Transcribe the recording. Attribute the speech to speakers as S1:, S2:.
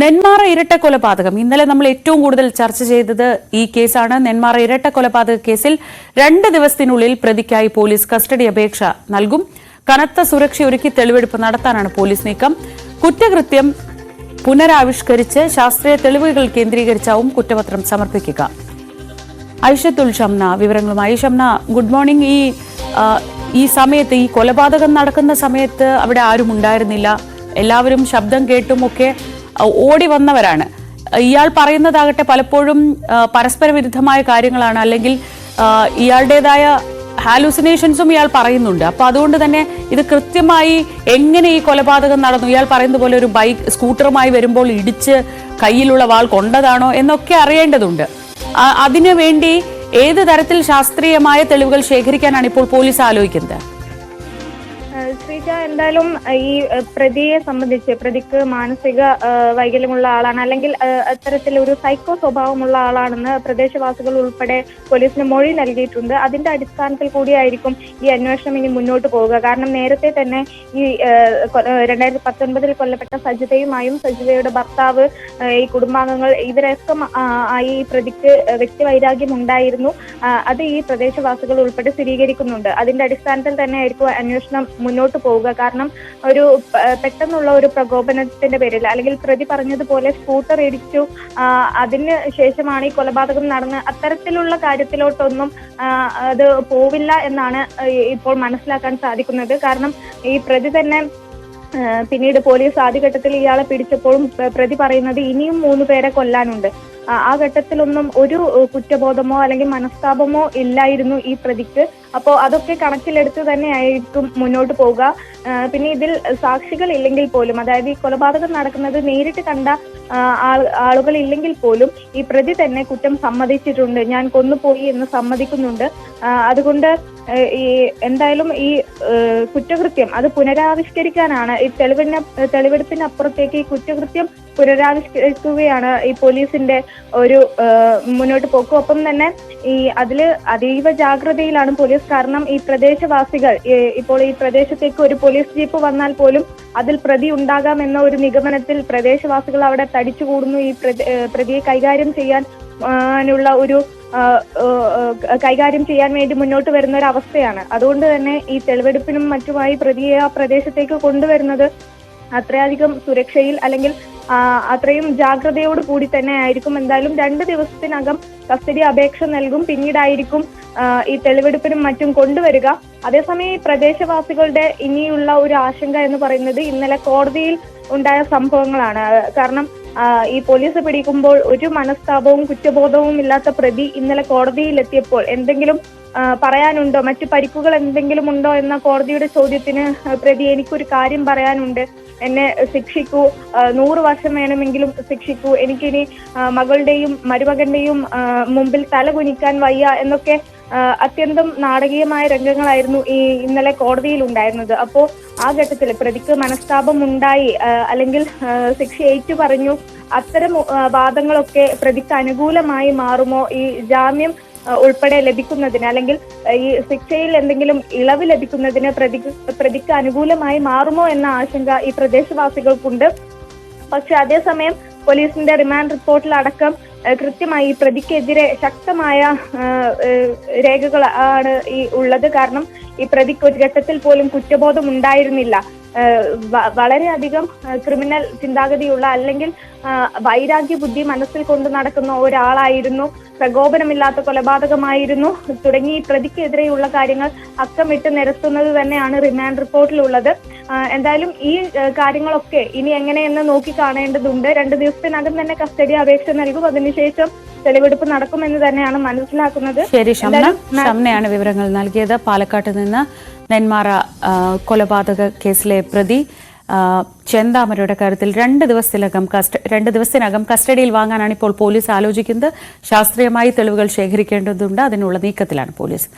S1: നെന്മാറ ഇരട്ട കൊലപാതകം ഇന്നലെ നമ്മൾ ഏറ്റവും കൂടുതൽ ചർച്ച ചെയ്തത് ഈ കേസാണ്. നെന്മാറ ഇരട്ട കൊലപാതക കേസിൽ രണ്ട് ദിവസത്തിനുള്ളിൽ പ്രതിക്കായി പോലീസ് കസ്റ്റഡി അപേക്ഷ നൽകും. കനത്ത സുരക്ഷയൊരുക്കി തെളിവെടുപ്പ് നടത്താനാണ് പോലീസ് നീക്കം. കുറ്റകൃത്യം പുനരാവിഷ്കരിച്ച് ശാസ്ത്രീയ തെളിവുകൾ കേന്ദ്രീകരിച്ചാവും കുറ്റപത്രം സമർപ്പിക്കുക. ഐഷത്തുൽ ഷംന വിവരങ്ങളുമായി. Shamna good morning. ഈ ഈ സമയത്ത് ഈ കൊലപാതകം നടക്കുന്ന സമയത്ത് അവിടെ ആരും ഉണ്ടായിരുന്നില്ല. എല്ലാവരും ശബ്ദം കേട്ടും ഒക്കെ ഓടി വന്നവരാണ്. ഇയാൾ പറയുന്നതാകട്ടെ പലപ്പോഴും പരസ്പര വിരുദ്ധമായ കാര്യങ്ങളാണ്. അല്ലെങ്കിൽ ഇയാളുടേതായ ഹാലൂസിനേഷൻസും ഇയാൾ പറയുന്നുണ്ട്. അപ്പൊ അതുകൊണ്ട് തന്നെ ഇത് കൃത്യമായി എങ്ങനെ ഈ കൊലപാതകം നടന്നു? ഇയാൾ പറയുന്ന പോലെ ഒരു ബൈക്ക് സ്കൂട്ടറുമായി വരുമ്പോൾ ഇടിച്ച് കയ്യിലുള്ള വാൾ കൊണ്ടതാണോ എന്നൊക്കെ അറിയേണ്ടതുണ്ട്. അതിനു വേണ്ടി ഏത് തരത്തിൽ ശാസ്ത്രീയമായ തെളിവുകൾ ശേഖരിക്കാനാണ് ഇപ്പോൾ പോലീസ് ആലോചിക്കുന്നത്?
S2: ശ്രീജ എന്തായാലും ഈ പ്രതിയെ സംബന്ധിച്ച് പ്രതിക്ക് മാനസിക വൈകല്യമുള്ള ആളാണ് അല്ലെങ്കിൽ അത്തരത്തിൽ ഒരു സൈക്കോ സ്വഭാവമുള്ള ആളാണെന്ന് പ്രദേശവാസികൾ ഉൾപ്പെടെ പോലീസിന് മൊഴി നൽകിയിട്ടുണ്ട്. അതിന്റെ അടിസ്ഥാനത്തിൽ കൂടിയായിരിക്കും ഈ അന്വേഷണം ഇനി മുന്നോട്ട് പോവുക. കാരണം നേരത്തെ തന്നെ ഈ രണ്ടായിരത്തി പത്തൊൻപതിൽ കൊല്ലപ്പെട്ട സജിതയുമായും സജിതയുടെ ഭർത്താവ് ഈ കുടുംബാംഗങ്ങൾ ഇവരൊക്കെ ആയി ഈ പ്രതിക്ക് വ്യക്തിവൈരാഗ്യം ഉണ്ടായിരുന്നു. അത് ഈ പ്രദേശവാസികൾ ഉൾപ്പെടെ സ്ഥിരീകരിക്കുന്നുണ്ട്. അതിന്റെ അടിസ്ഥാനത്തിൽ തന്നെ ആയിരിക്കും അന്വേഷണം മുന്നോട്ട് പോവുക. കാരണം ഒരു പെട്ടെന്നുള്ള ഒരു പ്രകോപനത്തിന്റെ പേരിൽ അല്ലെങ്കിൽ പ്രതി പറഞ്ഞതുപോലെ സ്കൂട്ടർ ഇടിച്ചു അതിന് ശേഷമാണ് ഈ കൊലപാതകം നടന്ന് അത്തരത്തിലുള്ള കാര്യത്തിലോട്ടൊന്നും അത് പോവില്ല എന്നാണ് ഇപ്പോൾ മനസ്സിലാക്കാൻ സാധിക്കുന്നത്. കാരണം ഈ പ്രതി തന്നെ പിന്നീട് പോലീസ് ആദ്യഘട്ടത്തിൽ ഇയാളെ പിടിച്ചപ്പോഴും പ്രതി പറയുന്നത് ഇനിയും മൂന്ന് പേരെ കൊല്ലാനുണ്ട്. ആ ഘട്ടത്തിലൊന്നും ഒരു കുറ്റബോധമോ അല്ലെങ്കിൽ മനസ്താപമോ ഇല്ലായിരുന്നു ഈ പ്രതിക്ക്. അപ്പോൾ അതൊക്കെ കണക്കിലെടുത്ത് തന്നെ ആയിരിക്കും മുന്നോട്ട് പോവുക. പിന്നെ ഇതിൽ സാക്ഷികൾ ഇല്ലെങ്കിൽ പോലും അതായത് ഈ കൊലപാതകം നടക്കുന്നത് നേരിട്ട് കണ്ട ആളുകൾ ഇല്ലെങ്കിൽ പോലും ഈ പ്രതി തന്നെ കുറ്റം സമ്മതിച്ചിട്ടുണ്ട്. ഞാൻ കൊന്നുപോയി എന്ന് സമ്മതിക്കുന്നുണ്ട്. അതുകൊണ്ട് ഈ എന്തായാലും ഈ കുറ്റകൃത്യം അത് പുനരാവിഷ്കരിക്കാനാണ്. ഈ തെളിവിന് തെളിവെടുപ്പിനപ്പുറത്തേക്ക് ഈ കുറ്റകൃത്യം പുനരാവിഷ്കരിക്കുകയാണ് ഈ പോലീസിന്റെ ഒരു മുന്നോട്ട് പോക്കും. ഒപ്പം തന്നെ ഈ അതിൽ അതീവ ജാഗ്രതയിലാണ് പോലീസ് കാരണം ഈ പ്രദേശവാസികൾ ഇപ്പോൾ ഈ പ്രദേശത്തേക്ക് ഒരു പോലീസ് ജീപ്പ് വന്നാൽ പോലും അതിൽ പ്രതി ഉണ്ടാകാം എന്ന ഒരു നിഗമനത്തിൽ പ്രദേശവാസികൾ അവിടെ തടിച്ചുകൂടുന്നു. ഈ പ്രതിയെ കൈകാര്യം ചെയ്യാൻ ുള്ള ഒരു കൈകാര്യം ചെയ്യാൻ വേണ്ടി മുന്നോട്ട് വരുന്ന ഒരു അവസ്ഥയാണ്. അതുകൊണ്ട് തന്നെ ഈ തെളിവെടുപ്പിനും മറ്റുമായി പ്രതിയെ ആ പ്രദേശത്തേക്ക് കൊണ്ടുവരുന്നത് അത്രയധികം സുരക്ഷയിൽ അല്ലെങ്കിൽ അത്രയും ജാഗ്രതയോട് കൂടി തന്നെ ആയിരിക്കും. എന്തായാലും രണ്ട് ദിവസത്തിനകം കസ്റ്റഡി അപേക്ഷ നൽകും. പിന്നീടായിരിക്കും ഈ തെളിവെടുപ്പിനും മറ്റും കൊണ്ടുവരിക. അതേസമയം ഈ പ്രദേശവാസികളുടെ ഇനിയുള്ള ഒരു ആശങ്ക എന്ന് പറയുന്നത് ഇന്നലെ കോടതിയിൽ ഉണ്ടായ സംഭവങ്ങളാണ്. കാരണം ഈ പോലീസ് പിടിക്കുമ്പോൾ ഒരു മനസ്താപവും കുറ്റബോധവും ഇല്ലാത്ത പ്രതി ഇന്നലെ കോടതിയിൽ എത്തിയപ്പോൾ എന്തെങ്കിലും പറയാനുണ്ടോ? മറ്റു പരിക്കുകൾ എന്തെങ്കിലും ഉണ്ടോ എന്ന കോടതിയുടെ ചോദ്യത്തിന് പ്രതി എനിക്കൊരു കാര്യം പറയാനുണ്ട്. എന്നെ ശിക്ഷിക്കൂ. നൂറ് വർഷം വേണമെങ്കിലും ശിക്ഷിക്കൂ. എനിക്കിനി മകളുടെയും മരുമകന്റെയും മുമ്പിൽ തല കുനിക്കാൻ വയ്യ എന്നൊക്കെ അത്യന്തം നാടകീയമായ രംഗങ്ങളായിരുന്നു ഈ ഇന്നലെ കോടതിയിൽ ഉണ്ടായിരുന്നത്. അപ്പോ ആ ഘട്ടത്തിൽ പ്രതിക്ക് മനസ്താപം ഉണ്ടായി അല്ലെങ്കിൽ ശിക്ഷ ഏറ്റു പറഞ്ഞു അത്തരം വാദങ്ങളൊക്കെ പ്രതിക്ക് അനുകൂലമായി മാറുമോ? ഈ ജാമ്യം ഉൾപ്പെടെ ലഭിക്കുന്നതിന് അല്ലെങ്കിൽ ഈ ശിക്ഷയിൽ എന്തെങ്കിലും ഇളവ് ലഭിക്കുന്നതിന് പ്രതിക്ക് പ്രതിക്ക് അനുകൂലമായി മാറുമോ എന്ന ആശങ്ക ഈ പ്രദേശവാസികൾക്കുണ്ട്. പക്ഷെ അതേസമയം പോലീസിന്റെ റിമാൻഡ് റിപ്പോർട്ടിൽ അടക്കം കൃത്യമായി ഈ പ്രതിക്കെതിരെ ശക്തമായ രേഖകൾ ആണ് ഈ ഉള്ളത്. കാരണം ഈ പ്രതിക്ക് ഒരു ഘട്ടത്തിൽ പോലും കുറ്റബോധം ഉണ്ടായിരുന്നില്ല. വളരെയധികം ക്രിമിനൽ ചിന്താഗതിയുള്ള അല്ലെങ്കിൽ വൈരാഗ്യ ബുദ്ധി മനസ്സിൽ കൊണ്ട് നടക്കുന്ന ഒരാളായിരുന്നു. പ്രകോപനമില്ലാത്ത കൊലപാതകമായിരുന്നു. തുടങ്ങി പ്രതിക്കെതിരെയുള്ള കാര്യങ്ങൾ അക്കമിട്ട് നിരത്തുന്നത് തന്നെയാണ് റിമാൻഡ് റിപ്പോർട്ടിലുള്ളത്. എന്തായാലും ഈ കാര്യങ്ങളൊക്കെ ഇനി എങ്ങനെയെന്ന് നോക്കി കാണേണ്ടതുണ്ട്. രണ്ട് ദിവസത്തിനകം തന്നെ കസ്റ്റഡി അപേക്ഷ നൽകും. അതിനുശേഷം തെളിവെടുപ്പ് നടക്കുമെന്ന് തന്നെയാണ് മനസ്സിലാക്കുന്നത്.
S1: ശരി ഷംനയാണ് വിവരങ്ങൾ നൽകിയത്. പാലക്കാട്ട് നിന്ന് നെന്മാറ കൊലപാതക കേസിലെ പ്രതി ചെന്താമരയുടെ കാര്യത്തിൽ രണ്ട് ദിവസത്തിനകം കസ്റ്റ രണ്ട് ദിവസത്തിനകം കസ്റ്റഡിയിൽ വാങ്ങാനാണ് ഇപ്പോൾ പോലീസ് ആലോചിക്കുന്നത്. ശാസ്ത്രീയമായി തെളിവുകൾ ശേഖരിക്കേണ്ടതുണ്ട്. അതിനുള്ള നീക്കത്തിലാണ് പോലീസ്.